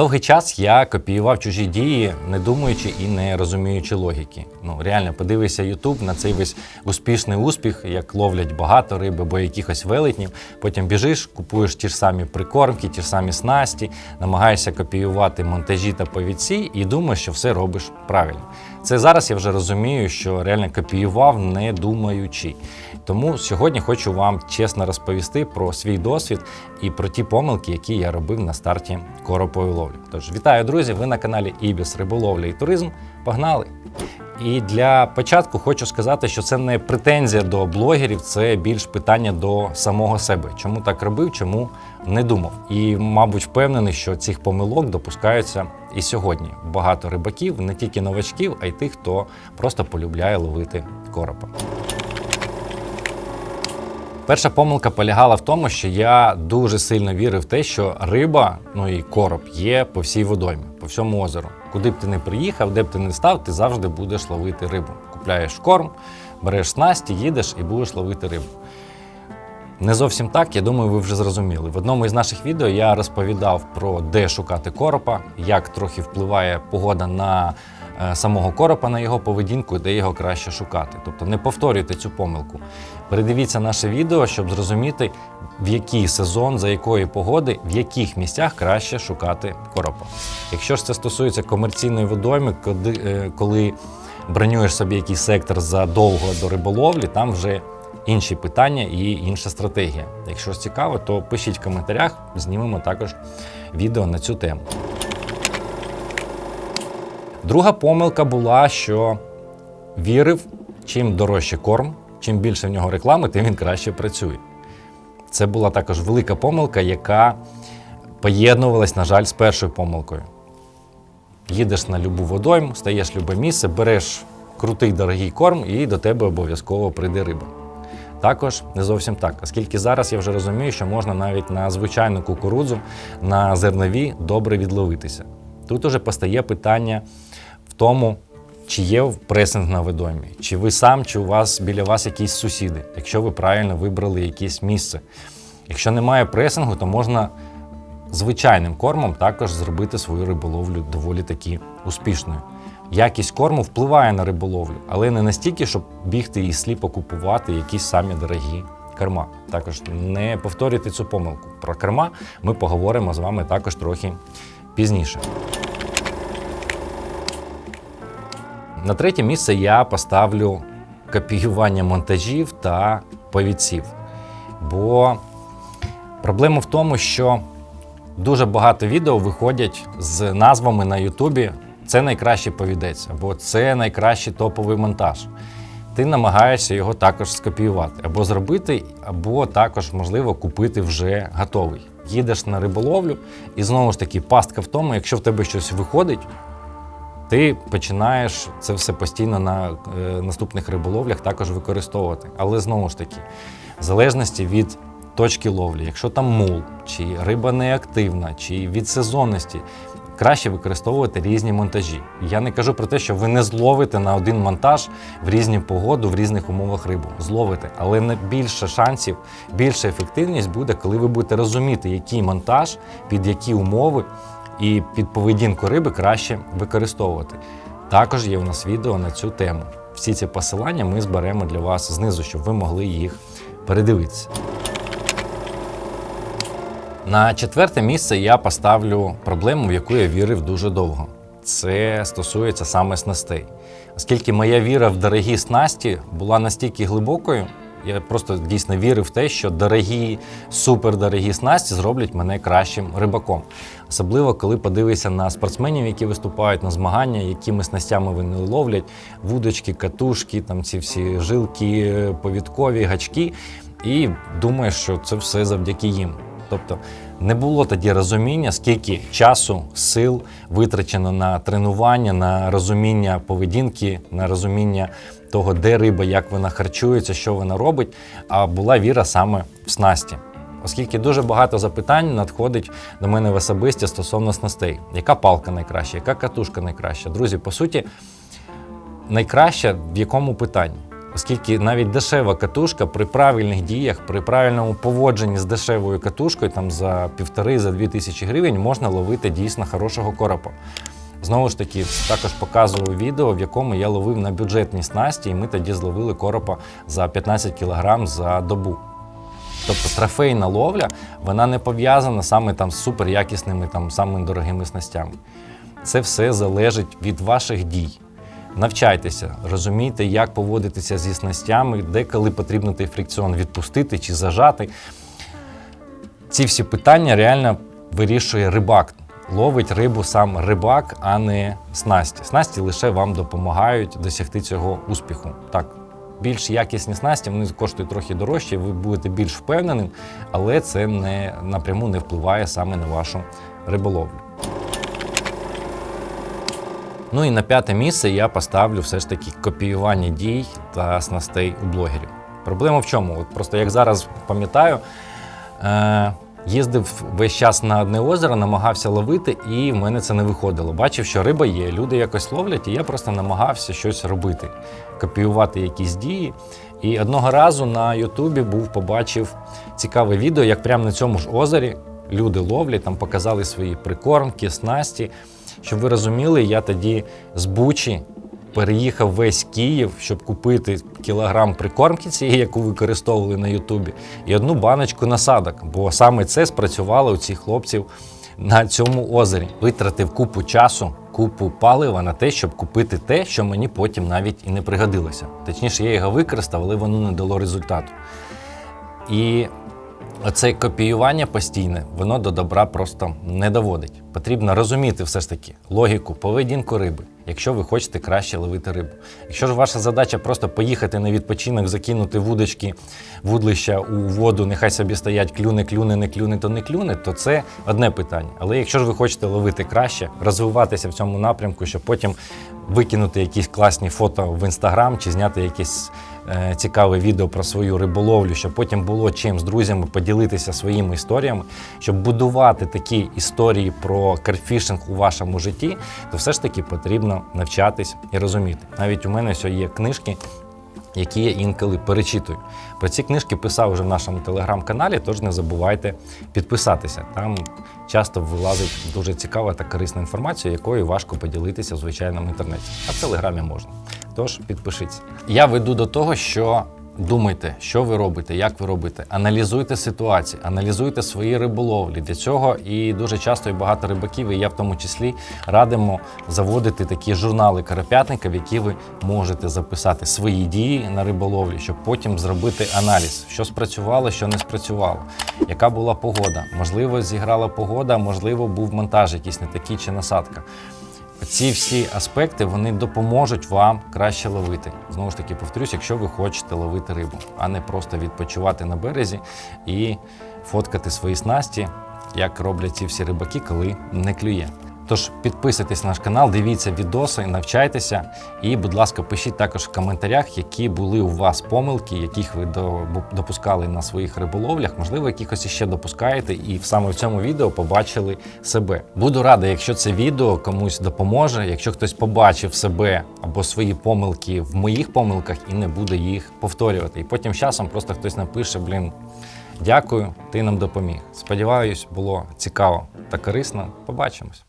Довгий час я копіював чужі дії, не думаючи і не розуміючи логіки. Ну реально, подивися YouTube на цей весь успішний успіх, як ловлять багато риби або якихось велетнів. Потім біжиш, купуєш ті ж самі прикормки, ті ж самі снасті, намагаєшся копіювати монтажі та повідці і думаєш, що все робиш правильно. Це зараз я вже розумію, що реально копіював, не думаючи. Тому сьогодні хочу вам чесно розповісти про свій досвід і про ті помилки, які я робив на старті ловлі. Тож вітаю, друзі! Ви на каналі Ібіс Риболовля і туризм. Погнали! І для початку хочу сказати, що це не претензія до блогерів, це більш питання до самого себе. Чому так робив, чому не думав. І, мабуть, впевнений, що цих помилок допускаються і сьогодні. Багато рибаків, не тільки новачків, а й тих, хто просто полюбляє ловити коропа. Перша помилка полягала в тому, що я дуже сильно вірив в те, що риба, ну і короб є по всій водоймі, по всьому озеру. Куди б ти не приїхав, де б ти не став, ти завжди будеш ловити рибу. Купляєш корм, береш снасті, їдеш і будеш ловити рибу. Не зовсім так, я думаю, ви вже зрозуміли. В одному із наших відео я розповідав про де шукати коропа, як трохи впливає погода на самого коропа, на його поведінку, де його краще шукати. Тобто не повторюйте цю помилку. Передивіться наше відео, щоб зрозуміти, в який сезон, за якої погоди, в яких місцях краще шукати коропа. Якщо ж це стосується комерційної водойми, коли, е, бронюєш собі якийсь сектор задовго до риболовлі, там вже інші питання і інша стратегія. Якщо цікаво, то пишіть в коментарях, знімемо також відео на цю тему. Друга помилка була, що вірив, чим дорожче корм, чим більше в нього реклами, тим він краще працює. Це була також велика помилка, яка поєднувалась, на жаль, з першою помилкою. Їдеш на любу водойму, стаєш любе місце, береш крутий дорогий корм, і до тебе обов'язково прийде риба. Також не зовсім так, оскільки зараз я вже розумію, що можна навіть на звичайну кукурудзу, на зернові добре відловитися. Тут уже постає питання тому, чи є пресинг на водоймі, чи ви сам, чи у вас біля вас якісь сусіди, якщо ви правильно вибрали якесь місце. Якщо немає пресингу, то можна звичайним кормом також зробити свою риболовлю доволі таки успішною. Якість корму впливає на риболовлю, але не настільки, щоб бігти і сліпо купувати якісь самі дорогі керма. Також не повторюйте цю помилку. Про керма ми поговоримо з вами також трохи пізніше. На третє місце я поставлю копіювання монтажів та повідців. Бо проблема в тому, що дуже багато відео виходять з назвами на Ютубі це найкращий повідець, або це найкращий топовий монтаж. Ти намагаєшся його також скопіювати, або зробити, або також, можливо, купити вже готовий. Їдеш на риболовлю, і знову ж таки, пастка в тому, якщо в тебе щось виходить, ти починаєш це все постійно на е, наступних риболовлях також використовувати. Але знову ж таки, в залежності від точки ловлі, якщо там мул, чи риба неактивна, чи від сезонності, краще використовувати різні монтажі. Я не кажу про те, що ви не зловите на один монтаж в різні погоду, в різних умовах рибу. Зловите, але не більше шансів, більша ефективність буде, коли ви будете розуміти, який монтаж, під які умови і під поведінку риби краще використовувати. Також є у нас відео на цю тему. Всі ці посилання ми зберемо для вас знизу, щоб ви могли їх передивитися. На четверте місце я поставлю проблему, в яку я вірив дуже довго. Це стосується саме снастей. Оскільки моя віра в дорогі снасті була настільки глибокою, я просто дійсно вірив в те, що дорогі, супердорогі снасті зроблять мене кращим рибаком. Особливо, коли подивишся на спортсменів, які виступають на змагання, якими снастями вони ловлять, вудочки, катушки, там ці всі жилки, повідкові, гачки, і думаєш, що це все завдяки їм. Тобто не було тоді розуміння, скільки часу, сил витрачено на тренування, на розуміння поведінки, на розуміння того, де риба, як вона харчується, що вона робить. А була віра саме в снасті. Оскільки дуже багато запитань надходить до мене в особисті стосовно снастей. Яка палка найкраща, яка катушка найкраща? Друзі, по суті, найкраща в якому питанні? Оскільки навіть дешева катушка при правильних діях, при правильному поводженні з дешевою катушкою, там за півтори, за дві тисячі гривень можна ловити дійсно хорошого коропа. Знову ж таки, також показував відео, в якому я ловив на бюджетній снасті, і ми тоді зловили коропа за 15 кг за добу. Тобто трофейна ловля, вона не пов'язана саме там з суперякісними, там самими дорогими снастями. Це все залежить від ваших дій. Навчайтеся, розумійте, як поводитися зі снастями, де коли потрібно той фрикціон відпустити чи зажати. Ці всі питання реально вирішує рибак. Ловить рибу сам рибак, а не снасті. Снасті лише вам допомагають досягти цього успіху. Так, більш якісні снасті вони коштують трохи дорожче, ви будете більш впевненим, але це не напряму не впливає саме на вашу риболовлю. Ну і на п'яте місце я поставлю все ж таки копіювання дій та снастей у блогерів. Проблема в чому? От просто як зараз пам'ятаю, е- їздив весь час на одне озеро, намагався ловити, і в мене це не виходило. Бачив, що риба є, люди якось ловлять, і я просто намагався щось робити, копіювати якісь дії. І одного разу на Ютубі був побачив цікаве відео, як прямо на цьому ж озері люди ловлять, там показали свої прикормки, снасті. Щоб ви розуміли, я тоді з Бучі переїхав весь Київ, щоб купити кілограм прикормки цієї, яку використовували на Ютубі, і одну баночку насадок. Бо саме це спрацювало у цих хлопців на цьому озері. Витратив купу часу, купу палива на те, щоб купити те, що мені потім навіть і не пригодилося. Точніше, я його використав, але воно не дало результату. І Оце копіювання постійне, воно до добра просто не доводить. Потрібно розуміти все ж таки логіку, поведінку риби, якщо ви хочете краще ловити рибу. Якщо ж ваша задача просто поїхати на відпочинок, закинути вудочки, вудлища у воду, нехай собі стоять, клюне, клюне, не клюне, то не клюне, то це одне питання. Але якщо ж ви хочете ловити краще, розвиватися в цьому напрямку, щоб потім викинути якісь класні фото в інстаграм чи зняти якісь цікаве відео про свою риболовлю, щоб потім було чим з друзями поділитися своїми історіями, щоб будувати такі історії про карфішинг у вашому житті, то все ж таки потрібно навчатись і розуміти. Навіть у мене все є книжки. Які я інколи перечитую. Про ці книжки писав вже в нашому телеграм-каналі, тож не забувайте підписатися. Там часто вилазить дуже цікава та корисна інформація, якою важко поділитися в звичайному інтернеті. А в телеграмі можна. Тож підпишіться. Я веду до того, що думайте, що ви робите, як ви робите, аналізуйте ситуацію, аналізуйте свої риболовлі. Для цього і дуже часто і багато рибаків, і я в тому числі радимо заводити такі журнали карапятника, в які ви можете записати свої дії на риболовлі, щоб потім зробити аналіз, що спрацювало, що не спрацювало, яка була погода. Можливо, зіграла погода, можливо, був монтаж якийсь не такий чи насадка. Ці всі аспекти вони допоможуть вам краще ловити. Знову ж таки, повторюсь, якщо ви хочете ловити рибу, а не просто відпочивати на березі і фоткати свої снасті, як роблять ці всі рибаки, коли не клює. Тож підписуйтесь на наш канал, дивіться відоси, навчайтеся і, будь ласка, пишіть також в коментарях, які були у вас помилки, яких ви допускали на своїх риболовлях, можливо, якихось іще допускаєте, і саме в цьому відео побачили себе. Буду радий, якщо це відео комусь допоможе, якщо хтось побачив себе або свої помилки в моїх помилках і не буде їх повторювати. І потім часом просто хтось напише: блін. Дякую, ти нам допоміг. Сподіваюсь, було цікаво та корисно. Побачимось.